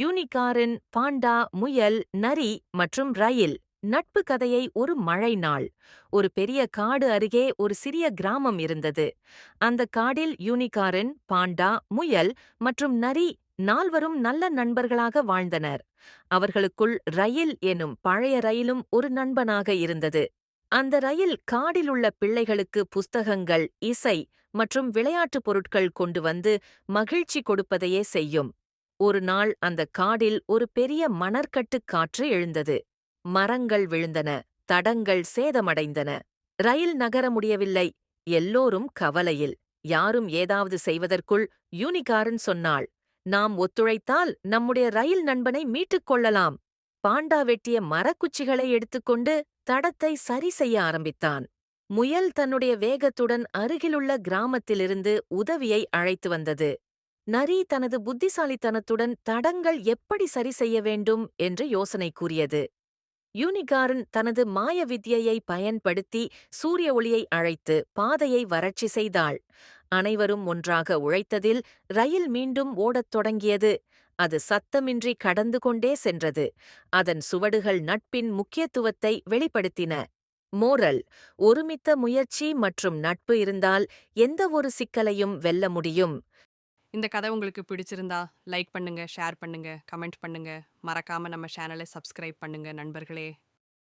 Unicorn Panda முயல் நரி மற்றும் ரயில் நட்பு கதையை ஒரு மழை நாள் ஒரு பெரிய காடு அருகே ஒரு சிறிய கிராமம் இருந்தது. அந்த காடில் யூனிகாரின் பாண்டா முயல் மற்றும் நரி நால்வரும் நல்ல நண்பர்களாக வாழ்ந்தனர். அவர்களுக்குள் ரயில் எனும் பழைய ரயிலும் ஒரு நண்பனாக இருந்தது. அந்த ரயில் காடிலுள்ள பிள்ளைகளுக்கு புஸ்தகங்கள் இசை மற்றும் விளையாட்டுப் பொருட்கள் கொண்டு வந்து மகிழ்ச்சி கொடுப்பதையே செய்யும். ஒரு நாள் அந்த காடில் ஒரு பெரிய மணற்கட்டுக் காற்று எழுந்தது. மரங்கள் விழுந்தன தடங்கள் சேதமடைந்தன. ரயில் நகர முடியவில்லை. எல்லோரும் கவலையில் யாரும் ஏதாவது செய்வதற்குள் யூனிகாரன் சொன்னாள். நாம் ஒத்துழைத்தால் நம்முடைய ரயில் நண்பனை மீட்டுக் கொள்ளலாம். பாண்டா வெட்டிய மரக்குச்சிகளை எடுத்துக்கொண்டு தடத்தை சரி செய்ய ஆரம்பித்தான். முயல் தன்னுடைய வேகத்துடன் அருகிலுள்ள கிராமத்திலிருந்து உதவியை அழைத்து வந்தது. நரி தனது புத்திசாலித்தனத்துடன் தடங்கள் எப்படி சரி செய்ய வேண்டும் என்று யோசனை கூறியது. யூனிகார்ன் தனது மாய வித்யையை பயன்படுத்தி சூரிய ஒளியை அழைத்து பாதையை வறட்சி செய்தாள். அனைவரும் ஒன்றாக உழைத்ததில் ரயில் மீண்டும் ஓடத் தொடங்கியது. அது சத்தமின்றி கடந்து கொண்டே சென்றது. அதன் சுவடுகள் நட்பின் முக்கியத்துவத்தை வெளிப்படுத்தின. மோரல் ஒருமித்த முயற்சி மற்றும் நட்பு இருந்தால் எந்தவொரு சிக்கலையும் வெல்ல முடியும். இந்த கதை உங்களுக்கு பிடிச்சிருந்தா லைக் பண்ணுங்கள் ஷேர் பண்ணுங்கள் கமெண்ட் பண்ணுங்கள் மறக்காமல் நம்ம சேனலை சப்ஸ்கிரைப் பண்ணுங்கள் நண்பர்களே.